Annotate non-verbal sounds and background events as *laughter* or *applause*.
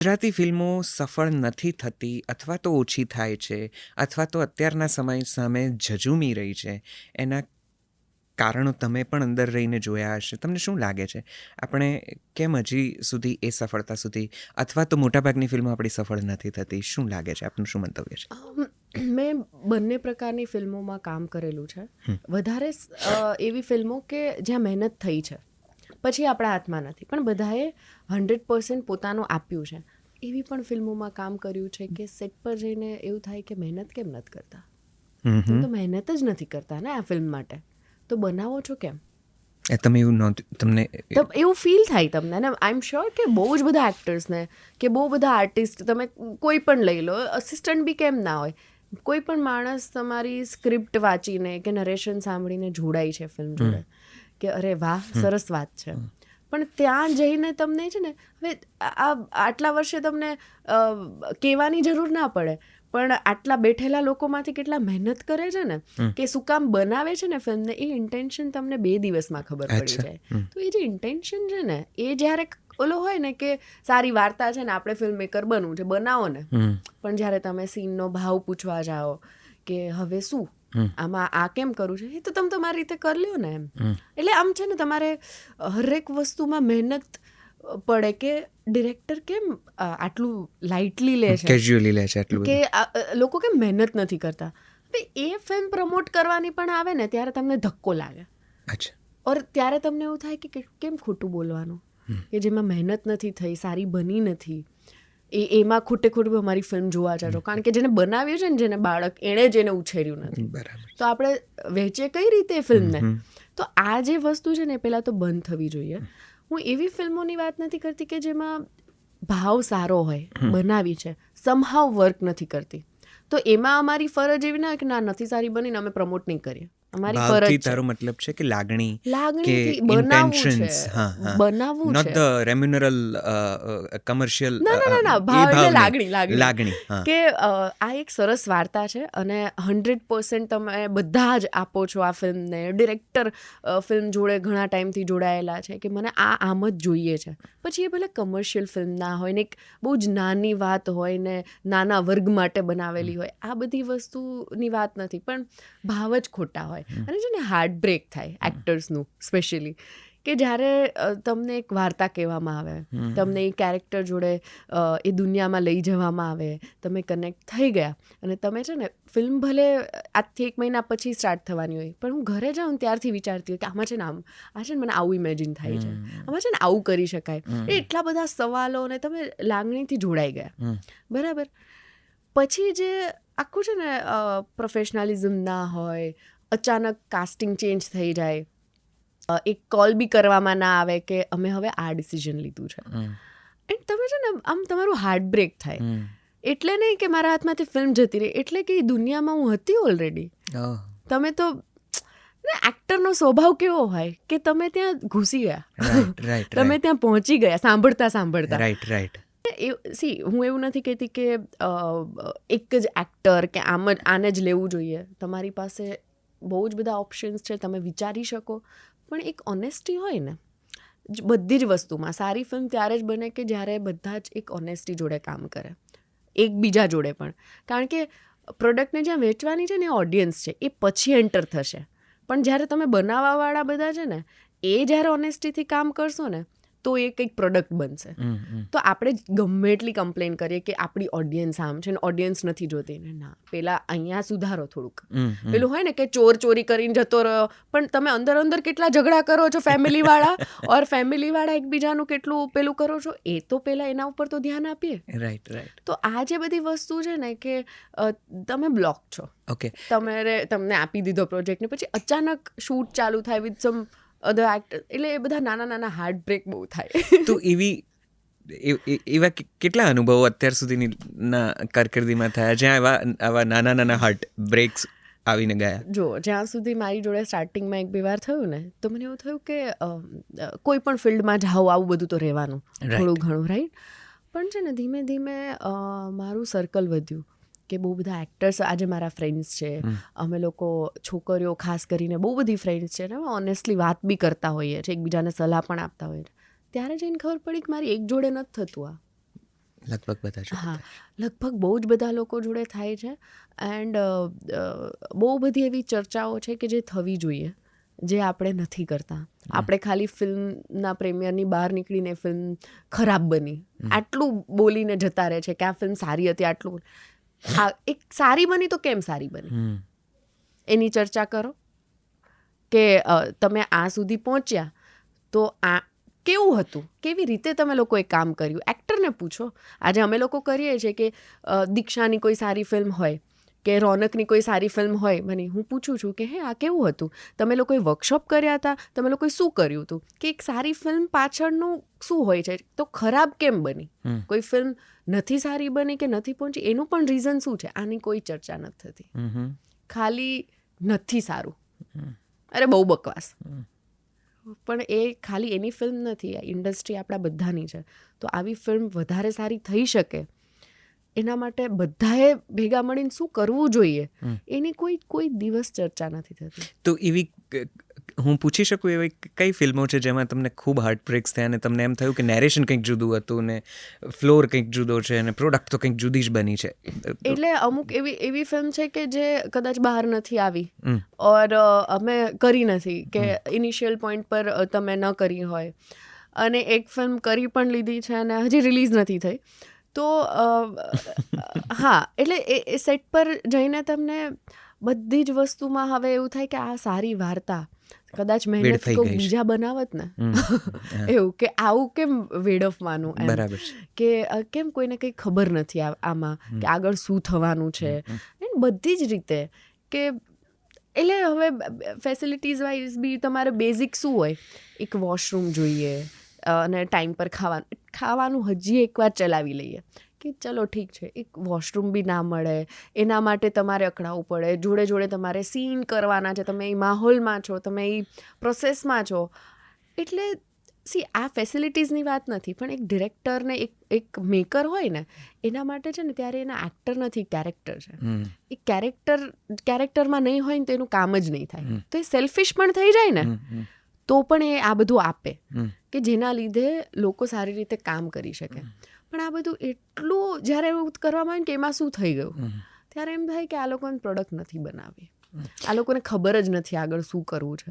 ગુજરાતી ફિલ્મો સફળ નથી થતી અથવા તો ઓછી થાય છે અથવા તો અત્યારના સમય સામે ઝઝૂમી રહી છે. એના કારણો તમે પણ અંદર રહીને જોયા હશે. તમને શું લાગે છે? આપણે કેમ હજી સુધી એ સફળતા સુધી અથવા તો મોટાભાગની ફિલ્મો આપણી સફળ નથી થતી? શું લાગે છે? આપનું શું મંતવ્ય છે? મેં બંને પ્રકારની ફિલ્મોમાં કામ કરેલું છે. વધારે એવી ફિલ્મો કે જ્યાં મહેનત થઈ છે. પછી આપણા હાથમાં નથી. પણ બધાએ હંડ્રેડ પર્સન્ટ પોતાનું આપ્યું છે. એવી પણ ફિલ્મોમાં કામ કર્યું છે કે સેટ પર જઈને એવું થાય કે મહેનત કેમ નથી કરતા? તો મહેનત જ નથી કરતા ને આ ફિલ્મ માટે. તો બનાવો છો કેમ? તમે એવું તમને એવું ફીલ થાય તમને અને આઈ એમ શ્યોર કે બહુ જ બધા એક્ટર્સને કે બહુ બધા આર્ટિસ્ટ તમે કોઈ પણ લઈ લો અસિસ્ટન્ટ બી કેમ ના હોય? કોઈ પણ માણસ તમારી સ્ક્રિપ્ટ વાંચીને કે નરેશન સાંભળીને જોડાય છે ફિલ્મ જોડે. કે અરે વાહ સરસ વાત છે. પણ ત્યાં જઈને તમને છે ને હવે આ આટલા વર્ષે તમને કહેવાની જરૂર ના પડે. પણ આટલા બેઠેલા લોકોમાંથી કેટલા મહેનત કરે છે ને કે શું કામ બનાવે છે ને ફિલ્મને એ ઇન્ટેન્શન તમને બે દિવસમાં ખબર પડી જાય. તો એ જે ઇન્ટેન્શન છે ને એ જ્યારે ઓલો હોય ને કે સારી વાર્તા છે ને આપણે ફિલ્મ મેકર બનવું છે બનાવો ને. પણ જ્યારે તમે સીનનો ભાવ પૂછવા જાઓ કે હવે શું. આમાં આ કેમ કરવું છે? એ તો તમે તમારી રીતે કરી લ્યો ને એમ. એટલે આમ છે ને તમારે હરેક વસ્તુમાં મહેનત પડે કે ડિરેક્ટર કેમ આટલું લાઇટલી લે છે? કેઝ્યુઅલી લે છે આટલું કે લોકો કેમ મહેનત નથી કરતા? એ ફિલ્મ પ્રમોટ કરવાની પણ આવે ને ત્યારે તમને ધક્કો લાગે. અચ્છા. ઓર ત્યારે તમને એવું થાય કે કેમ ખોટું બોલવાનું? કે જેમાં મહેનત નથી થઈ સારી બની નથી. એ એમાં ખોટે ખોટું અમારી ફિલ્મ જોવા જાજો. કારણ કે જેને બનાવ્યું છે ને જેને બાળક એણે જ એને ઉછેર્યું નથી. બરાબર. તો આપણે વેચે કઈ રીતે ફિલ્મને તો આ જે વસ્તુ છે ને એ પહેલાં તો બંધ થવી જોઈએ. હું એવી ફિલ્મોની વાત નથી કરતી કે જેમાં ભાવ સારો હોય બનાવી છે. સમહાવ વર્ક નથી કરતી. તો એમાં અમારી ફરજ એવી ના કે ના નથી સારી બનીને અમે પ્રમોટ નહીં કરીએ. અમારી ફરજ તારો મતલબ છે કે લાગણી કે ઇન્ટેન્શન્સ બનાવવું છે. હા. બનાવવું નોટ ધ રેમ્યુનરલ કમર્શિયલ ના ના ના ભાવ એટલે લાગણી લાગણી. લાગણી કે આ એક સરસ વાર્તા છે અને હંડ્રેડ પર્સન્ટ તમે બધા જ આપો છો આ ફિલ્મને. ડિરેક્ટર ફિલ્મ જોડે ઘણા ટાઈમથી જોડાયેલા છે કે મને આ આમ જ જોઈએ છે. પછી એ ભલે કમર્શિયલ ફિલ્મ ના હોય ને એક બહુ જ નાની વાત હોય ને નાના વર્ગ માટે બનાવેલી હોય આ બધી વસ્તુની વાત નથી પણ ભાવ જ ખોટા હોય. અને છે ને હાર્ટ બ્રેક થાય એક્ટર્સનું સ્પેશિયલી કે જ્યારે તમને એક વાર્તા કહેવામાં આવે તમને એ કેરેક્ટર જોડે એ દુનિયામાં લઈ જવામાં આવે તમે કનેક્ટ થઈ ગયા અને તમે છે ને ફિલ્મ ભલે આજથી એક મહિના પછી સ્ટાર્ટ થવાની હોય પણ હું ઘરે જાઉં ત્યારથી વિચારતી હોય કે આમાં છે ને આમ આ છે ને મને આવું ઇમેજિન થાય છે. આમાં છે ને આવું કરી શકાય. એ એટલા બધા સવાલો ને તમે લાગણીથી જોડાઈ ગયા. બરાબર? પછી જે આખું છે ને પ્રોફેશનલિઝમ ના હોય અચાનક કાસ્ટિંગ ચેન્જ થઈ જાય. એક કોલ બી કરવામાં ના આવે કે અમે હવે આ ડિસિઝન લીધું છે. એન્ડ તમે છે ને આમ તમારું હાર્ટ બ્રેક થાય એટલે નહીં કે મારા હાથમાંથી ફિલ્મ જતી રહી એટલે કે એ દુનિયામાં હું હતી ઓલરેડી તમે તો એક્ટરનો સ્વભાવ કેવો હોય કે તમે ત્યાં ઘૂસી ગયા. Right, *laughs* તમે ત્યાં પહોંચી ગયા સાંભળતા સાંભળતા. રાઈટ રાઈટ સી હું એવું નથી કહેતી કે એક જ એક્ટર કે આમ જ આને જ લેવું જોઈએ. તમારી પાસે બહુ જ બધા ઓપ્શન્સ છે, તમે વિચારી શકો. પણ એક ઓનેસ્ટી હોય ને બધી જ વસ્તુમાં, સારી ફિલ્મ ત્યારે જ બને કે જ્યારે બધા જ એક ઓનેસ્ટી જોડે કામ કરે. એકબીજા જોડે પણ. કારણ કે પ્રોડક્ટને જ્યાં વેચવાની છે ને ઓડિયન્સ છે, એ પછી એન્ટર થશે. પણ જ્યારે તમે બનાવવાવાળા બધા છે ને, એ જ્યારે ઓનેસ્ટીથી કામ કરશો ને તો એ કંઈક પ્રોડક્ટ બનશે. તો આપણે ગમે એટલી કમ્પ્લેન કરીએ કે આપણી ઓડિયન્સ આમ છે ને ઓડિયન્સ નથી જોતી. ને ના પેલા અહીંયા સુધારો થોડુંક. પેલું હોય ને કે ચોર ચોરી કરીને જતો રહ્યો પણ તમે અંદર અંદર કેટલા ઝઘડા કરો છો ફેમિલી વાળા? *laughs* ઓર ફેમિલી વાળા એકબીજાનું કેટલું પેલું કરો છો? એ તો પેલા એના ઉપર તો ધ્યાન આપીએ. રાઈટ રાઈટ તો આ જે બધી વસ્તુ છે ને કે તમે બ્લોક છો. ઓકે તમારે તમને આપી દીધો પ્રોજેક્ટ ને પછી અચાનક શૂટ ચાલુ થાય વિથ સમ અધર એક્ટર એટલે એ બધા નાના નાના હાર્ટ બ્રેક બહુ થાય. તો એવી એવા કેટલા અનુભવો અત્યાર સુધીની ના કારકિર્દીમાં થયા જ્યાં એવા આવા નાના નાના હાર્ટ બ્રેક્સ આવીને ગયા? જો જ્યાં સુધી મારી જોડે સ્ટાર્ટિંગમાં એક બે વાર થયું ને તો મને એવું થયું કે કોઈ પણ ફિલ્ડમાં જાઓ આવું બધું તો રહેવાનું. થોડું ઘણું રાઈટ પણ છે ને ધીમે ધીમે મારું સર્કલ વધ્યું. કે બહુ બધા એક્ટર્સ આજે મારા ફ્રેન્ડ્સ છે. અમે લોકો છોકરીઓ ખાસ કરીને બહુ બધી ફ્રેન્ડ્સ છે ને ઓનેસ્ટલી વાત બી કરતા હોઈએ છીએ એકબીજાને સલાહ પણ આપતા હોઈએ ત્યારે જઈને ખબર પડી કે મારી એક જોડે નથી થતું આ. લગભગ બધા હા લગભગ બહુ જ બધા લોકો જોડે થાય છે. એન્ડ બહુ બધી એવી ચર્ચાઓ છે કે જે થવી જોઈએ જે આપણે નથી કરતા. આપણે ખાલી ફિલ્મના પ્રેમિયરની બહાર નીકળીને ફિલ્મ ખરાબ બની. આટલું બોલીને જતા રહે છે કે આ ફિલ્મ સારી હતી આટલું. હા એક સારી બની તો કેમ સારી બની? એની ચર્ચા કરો કે તમે આ સુધી પહોંચ્યા તો આ કેવું હતું? કેવી રીતે તમે લોકોએ કામ કર્યું? એક્ટરને પૂછો. આજે અમે લોકો કરીએ છીએ કે દીક્ષાની કોઈ સારી ફિલ્મ હોય કે રોનકની કોઈ સારી ફિલ્મ હોય મને હું પૂછું છું કે હે આ કેવું હતું? તમે લોકોએ વર્કશોપ કર્યા હતા? તમે લોકોએ શું કર્યું હતું? કે એક સારી ફિલ્મ પાછળનું શું હોય છે? તો ખરાબ કેમ બની? કોઈ ફિલ્મ નથી સારી બની કે નથી પહોંચી એનું પણ રીઝન શું છે? આની કોઈ ચર્ચા નથી થતી. ખાલી નથી સારું. અરે બહુ બકવાસ. પણ એ ખાલી એની ફિલ્મ નથી ઇન્ડસ્ટ્રી આપણા બધાની છે. તો આવી ફિલ્મ વધારે સારી થઈ શકે. એના માટે બધાએ ભેગા મળીને શું કરવું જોઈએ? એની કોઈ કોઈ દિવસ ચર્ચા નથી થતી. તો એવી હું પૂછી શકું એવી કઈ ફિલ્મો છે જેમાં તમને ખૂબ હાર્ટ બ્રેક્સ થયા અને તમને એમ થયું કે નેરેશન કંઈક જુદું હતું ને ફ્લોર કંઈક જુદો છે અને પ્રોડક્ટ તો કંઈક જુદી જ બની છે. એટલે અમુક એવી એવી ફિલ્મ છે કે જે કદાચ બહાર નથી આવી ઓર અમે કરી નથી કે ઇનિશિયલ પોઈન્ટ પર તમે ન કરી હોય. અને એક ફિલ્મ કરી પણ લીધી છે અને હજી રિલીઝ નથી થઈ. તો હા એટલે એ એ સેટ પર જઈને તમને બધી જ વસ્તુમાં હવે એવું થાય કે આ સારી વાર્તા કદાચ મહેનત તો કોઈ બીજા બનાવત ને. *laughs* એવું કે આવું કેમ વેડફવાનું બરાબર કે કેમ કોઈને કંઈ ખબર નથી આમાં? કે આગળ શું થવાનું છે? બધી જ રીતે. કે એટલે હવે ફેસિલિટીઝ વાઇઝ બી તમારે બેઝિક શું હોય? એક વોશરૂમ જોઈએ અને ટાઈમ પર ખાવાનું ખાવાનું હજી એકવાર ચલાવી લઈએ. કે ચલો ઠીક છે એક વોશરૂમ બી ના મળે એના માટે તમારે અકળાવવું પડે જોડે જોડે તમારે સીન કરવાના છે તમે એ માહોલમાં છો તમે એ પ્રોસેસમાં છો. એટલે સી આ ફેસિલિટીઝની વાત નથી પણ એક ડિરેક્ટરને એક એક મેકર હોય ને એના માટે છે ને ત્યારે એના એક્ટર નથી કેરેક્ટર છે. એ કેરેક્ટર કેરેક્ટરમાં નહીં હોય ને તો એનું કામ જ નહીં થાય. તો એ સેલ્ફિશ પણ થઈ જાય ને તો પણ એ આ બધું આપે. કે જેના લીધે લોકો સારી રીતે કામ કરી શકે. પણ આ બધું એટલું જ્યારે એવું કરવામાં આવે ને કે એમાં શું થઈ ગયું? ત્યારે એમ થાય કે આ લોકોને પ્રોડક્ટ નથી બનાવી આ લોકોને ખબર જ નથી આગળ શું કરવું છે.